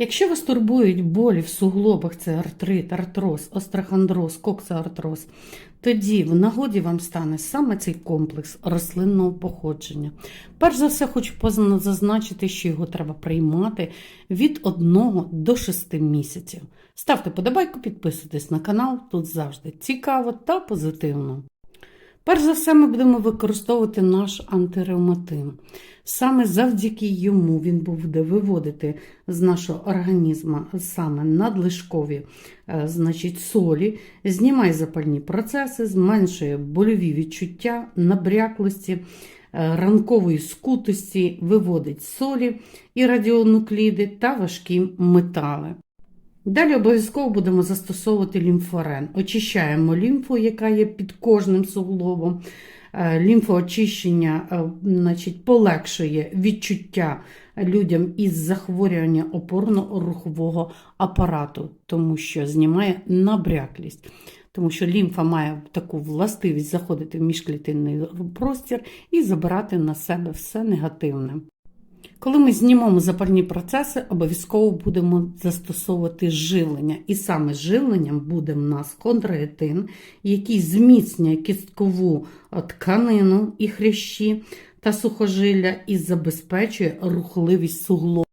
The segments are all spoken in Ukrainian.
Якщо вас турбують болі в суглобах, це артрит, артроз, острохондроз, коксоартроз, тоді в нагоді вам стане саме цей комплекс рослинного походження. Перш за все, хочу зазначити, що його треба приймати від 1 до 6 місяців. Ставте подобайку, підписуйтесь на канал, тут завжди цікаво та позитивно. Перш за все, ми будемо використовувати наш антиревматин. Саме завдяки йому він буде виводити з нашого організму саме надлишкові е, значить, солі, знімає запальні процеси, зменшує больові відчуття, набряклості, е, ранкової скутості, виводить солі і радіонукліди та важкі метали. Далі обов'язково будемо застосовувати лімфорен. Очищаємо лімфу, яка є під кожним суглобом. Е, Лімфоочищення е, значить, полегшує відчуття людям із захворювання опорно-рухового апарату, тому що знімає набряклість. Тому що лімфа має таку властивість заходити в міжклітинний простір і забирати на себе все негативне. Коли ми знімемо запальні процеси, обов'язково будемо застосовувати жилення. І саме жиленням буде в нас кондроетин, який зміцнює кісткову тканину і хрящі та сухожилля і забезпечує рухливість суглобів.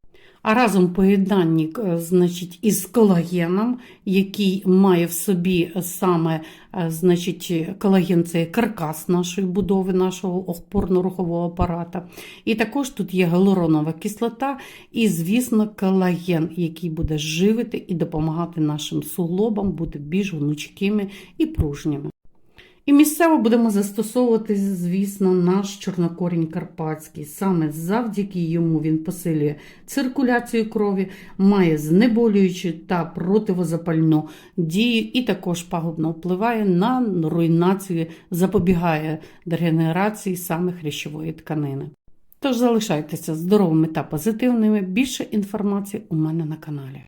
А разом поєднанні е, значить, із колагеном, який має в собі саме е, значить, колаген це каркас нашої будови, нашого опорно-рухового апарата. І також тут є гіалуронова кислота і, звісно, колаген, який буде живити і допомагати нашим суглобам бути більш гнучкими і пружніми. І місцево будемо застосовувати, звісно, наш чорнокорінь карпатський. Саме завдяки йому він посилює циркуляцію крові, має знеболюючу та противозапальну дію, і також пагубно впливає на руйнацію, запобігає дегенерації саме хрящової тканини. Тож залишайтеся здоровими та позитивними. Більше інформації у мене на каналі.